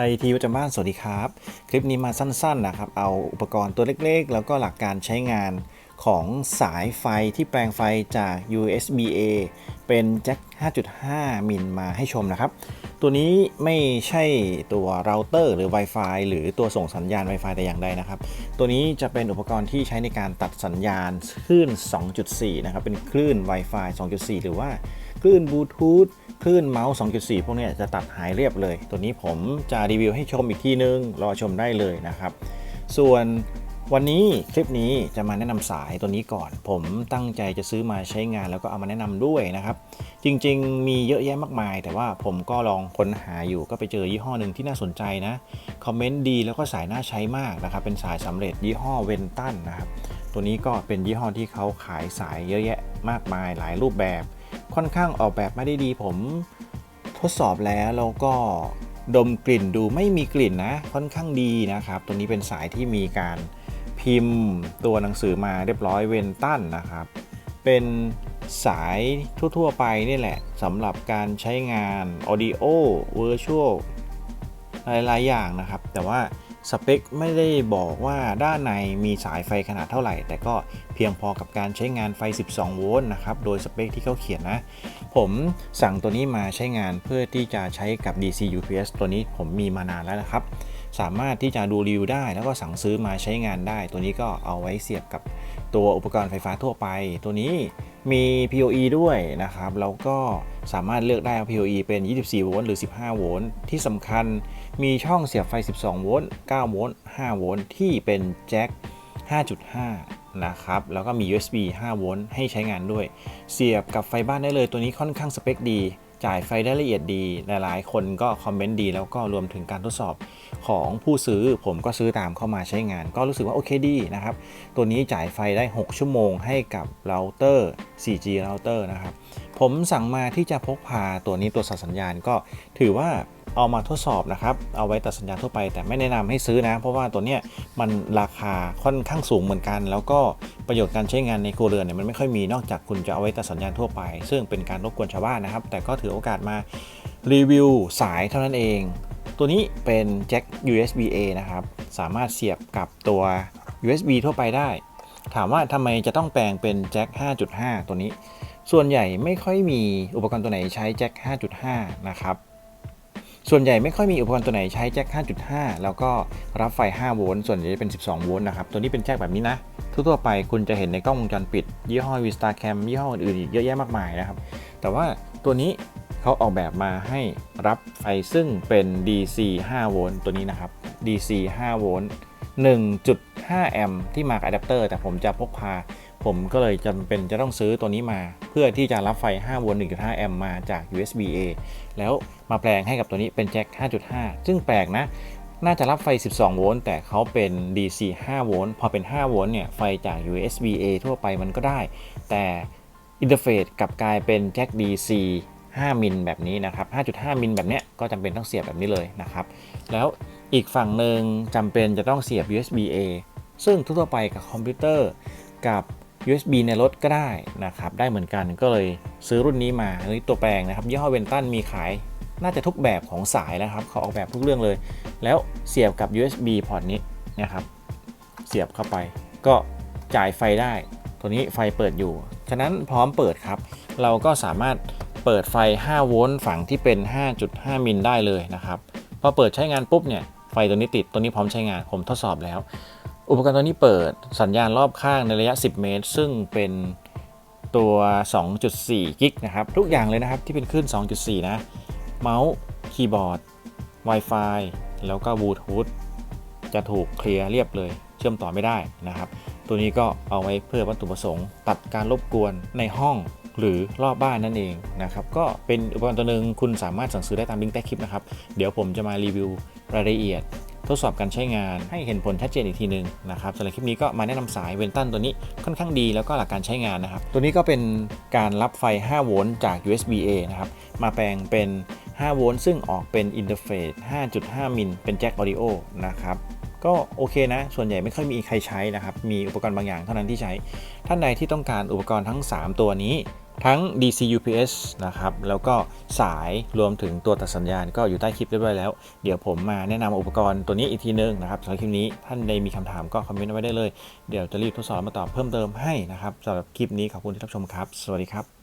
ไอทีประจำบ้านสวัสดีครับ คลิปนี้มาสั้นๆนะครับ เอาอุปกรณ์ตัวเล็กๆ แล้วก็หลักการใช้งานของสายไฟที่แปลงไฟจาก USB A เป็นแจ็ค 5.5 มิลมาให้ชมนะครับ ตัวนี้ไม่ใช่ตัวเราเตอร์หรือ Wi-Fi หรือตัวส่งสัญญาณ Wi-Fi แต่อย่างใดนะครับ ตัวนี้จะเป็นอุปกรณ์ที่ใช้ในการตัดสัญญาณคลื่น 2.4 นะครับ เป็นคลื่น Wi-Fi 2.4 หรือว่า คลื่นบลูทูธคลื่นเมาส์ 2.4 พวกนี้จะตัดหายเรียบเลย ตัวนี้ผมจะรีวิวให้ชมอีกทีนึง รอชมได้เลยนะครับ ส่วนวันนี้คลิปนี้จะมาแนะนำสายตัวนี้ก่อน ผมตั้งใจจะซื้อมาใช้งานแล้วก็เอามาแนะนำด้วยนะครับ จริงๆ มีเยอะแยะมากมาย แต่ว่าผมก็ลองค้นหาอยู่ก็ไปเจอยี่ห้อหนึ่งที่น่าสนใจนะคอมเมนต์ดีแล้วก็สายน่าใช้มากนะครับ เป็นสายสำเร็จยี่ห้อเวนตันนะครับ ตัวนี้ก็เป็นยี่ห้อที่เขาขายสายเยอะแยะมากมายหลายรูปแบบ ค่อนข้างออกแบบไม่ได้ดีผมทดสอบแล้วแล้วก็ดมกลิ่นดูไม่มีกลิ่นนะ ค่อนข้างดีนะครับ ตัวนี้เป็นสายที่มีการพิมพ์ตัวหนังสือมาเรียบร้อยเวนตันนะครับ เป็นสายทั่ว ๆ ไปนี่แหละสำหรับการใช้งาน Audio Virtual หลาย ๆ อย่างนะครับ แต่ว่า สเปคไม่ได้บอกว่าด้านในมีสายไฟขนาดเท่าไหร่ แต่ก็เพียงพอกับการใช้งานไฟ 12 โวลต์นะครับ โดยสเปคที่เขาเขียนนะ ผมสั่งตัวนี้มาใช้งานเพื่อที่จะใช้กับ DC UPS ตัวนี้ผมมีมานานแล้วนะครับ สามารถที่จะดูรีวิวได้แล้วก็สั่งซื้อมาใช้งานได้ ตัวนี้ก็เอาไว้เสียบกับตัวอุปกรณ์ไฟฟ้าทั่วไป ตัวนี้มี PoE ด้วยนะครับ แล้วก็สามารถเลือกได้ว่า PoE เป็น 24 โวลต์หรือ 15 โวลต์ ที่สำคัญ มีช่องเสียบไฟ 12 โวลต์ 9 โวลต์ 5 โวลต์ ที่เป็นแจ็ค 5.5 นะครับ แล้วก็มี USB 5 โวลต์ให้ใช้งานด้วย เสียบกับไฟบ้านได้เลย ตัวนี้ค่อนข้างสเปคดี จ่ายไฟได้ละเอียดดี หลายๆ คนก็คอมเมนต์ดี แล้วก็รวมถึงการทดสอบของผู้ซื้อ ผมก็ซื้อตามเข้ามาใช้งาน ก็รู้สึกว่าโอเคดีนะครับ ตัวนี้จ่ายไฟได้ 6 ชั่วโมงให้กับเราเตอร์ 4G เราเตอร์นะครับ ผมสั่งมาที่จะพกพาตัวนี้ตัวสัญญาณก็ถือว่า เอามาทดสอบนะครับ เอาไว้ตัดสัญญาณทั่วไป แต่ไม่แนะนำให้ซื้อนะ เพราะว่าตัวเนี้ยมันราคาค่อนข้างสูงเหมือนกัน แล้วก็ประโยชน์การใช้งานในครัวเรือนเนี่ยมันไม่ค่อยมีนอกจากคุณจะเอาไว้ตัดสัญญาณทั่วไป ซึ่งเป็นการรบกวนชาวบ้านนะครับ แต่ก็ถือโอกาสมารีวิวสายเท่านั้นเอง ตัวนี้เป็นแจ็ค USB A นะครับ สามารถเสียบกับตัว USB ทั่วไปได้ ถามว่าทำไมจะต้องแปลงเป็นแจ็ค 5.5 ตัวนี้ ส่วนใหญ่ไม่ค่อยมีอุปกรณ์ตัวไหนใช้แจ็ค 5.5 นะครับ ส่วนใหญ่ไม่ค่อยมีอุปกรณ์ตัวไหนใช้แจ็ค 5.5 แล้วก็รับไฟ 5 โวลต์ ส่วนใหญ่จะเป็น 12 โวลต์นะครับ ตัวนี้เป็นแจ็คแบบนี้นะ ทั่วๆไปคุณจะเห็นในกล้องวงจรปิด ยี่ห้อ Vistacam ยี่ห้ออื่นๆอีกเยอะแยะมากมายนะครับ แต่ว่าตัวนี้เขาออกแบบมาให้รับไฟซึ่งเป็น DC 5 โวลต์ตัวนี้นะครับ DC 5 โวลต์ 1.5 แอมป์ที่มากับอะแดปเตอร์ แต่ผมจะพกพา ผมก็เลยจำเป็นจะต้องซื้อตัวนี้มา เพื่อที่จะรับไฟ 5 โวลต์ 1.5 แอมป์มาจาก USB A แล้วมาแปลงให้กับตัวนี้เป็นแจ็ค 5.5 ซึ่งแปลกนะ น่าจะรับไฟ 12 โวลต์ แต่เขาเป็น DC 5 โวลต์ พอเป็น 5 โวลต์เนี่ย ไฟจาก USB A ทั่วไปมันก็ได้ แต่อินเทอร์เฟซกลับกลายเป็นแจ็ค DC 5 มิลแบบนี้นะครับ 5.5 มิลแบบเนี้ยก็จำเป็นต้องเสียบแบบนี้เลยนะครับ แล้วอีกฝั่งหนึ่งจำเป็นจะต้องเสียบ USB A ซึ่งทั่วไปกับคอมพิวเตอร์กับ USB ในรถก็ได้นะครับ ได้เหมือนกันก็เลยซื้อรุ่นนี้มาอันนี้ตัวแปลงนะครับยี่ห้อเวนตันมีขายน่าจะทุกแบบของสายนะครับ เขาออกแบบทุกเรื่องเลย แล้วเสียบกับ USB พอร์ตนี้นะครับ เสียบเข้าไป ก็จ่ายไฟได้ ตัวนี้ไฟเปิดอยู่ ฉะนั้นพร้อมเปิดครับ เราก็สามารถเปิดไฟ 5 โวลต์ฝั่งที่เป็น 5.5 มิลได้เลยนะครับ พอเปิดใช้งานปุ๊บเนี่ย ไฟตัวนี้ติด ตัวนี้พร้อมใช้งาน ผมทดสอบแล้ว อุปกรณ์ตัวนี้เปิดสัญญาณรอบข้างในระยะ 10 เมตร ซึ่งเป็นตัว 2.4 กิกนะครับ ทุกอย่างเลยนะครับที่เป็นคลื่น 2.4 นะ เมาส์คีย์บอร์ด Wi-Fi แล้วก็บลูทูธจะถูกเคลียร์เรียบเลยเชื่อมต่อไม่ได้นะครับ ตัวนี้ก็เอาไว้เพื่อวัตถุประสงค์ ตัดการรบกวนในห้องหรือรอบบ้านนั่นเองนะครับ ก็เป็นอุปกรณ์ตัวหนึ่งคุณสามารถสั่งซื้อได้ตามลิงก์ใต้คลิปนะครับ เดี๋ยวผมจะมารีวิวรายละเอียด ทดสอบการใช้งาน ให้เห็นผลชัดเจนอีกทีหนึ่งนะครับสำหรับคลิปนี้ก็มาแนะนำสายเวนตันตัวนี้ค่อนข้างดีแล้วก็หลักการใช้งานนะครับ ตัวนี้ก็เป็นการรับไฟ 5 โวลต์จาก USB A นะครับมาแปลงเป็น 5 โวลต์ซึ่งออกเป็นอินเทอร์เฟซ5.5 มิลเป็นแจ็คออดิโอนะครับ ก็โอเคนะ ส่วนใหญ่ไม่ค่อยมีใครใช้นะครับ มีอุปกรณ์บางอย่างเท่านั้นที่ใช้ ท่านใดที่ต้องการอุปกรณ์ทั้ง 3 ตัวนี้ ทั้ง DC UPS นะครับ แล้วก็สายรวมถึงตัวตัดสัญญาณก็อยู่ใต้คลิปเรียบร้อยแล้ว เดี๋ยวผมมาแนะนำอุปกรณ์ตัวนี้อีกทีนึงนะครับสำหรับคลิปนี้ ท่านใดมีคำถามก็คอมเมนต์ไว้ได้เลย เดี๋ยวจะรีบทดสอบมาตอบเพิ่มเติมให้นะครับสำหรับคลิปนี้ขอบคุณที่รับชมครับ สวัสดีครับ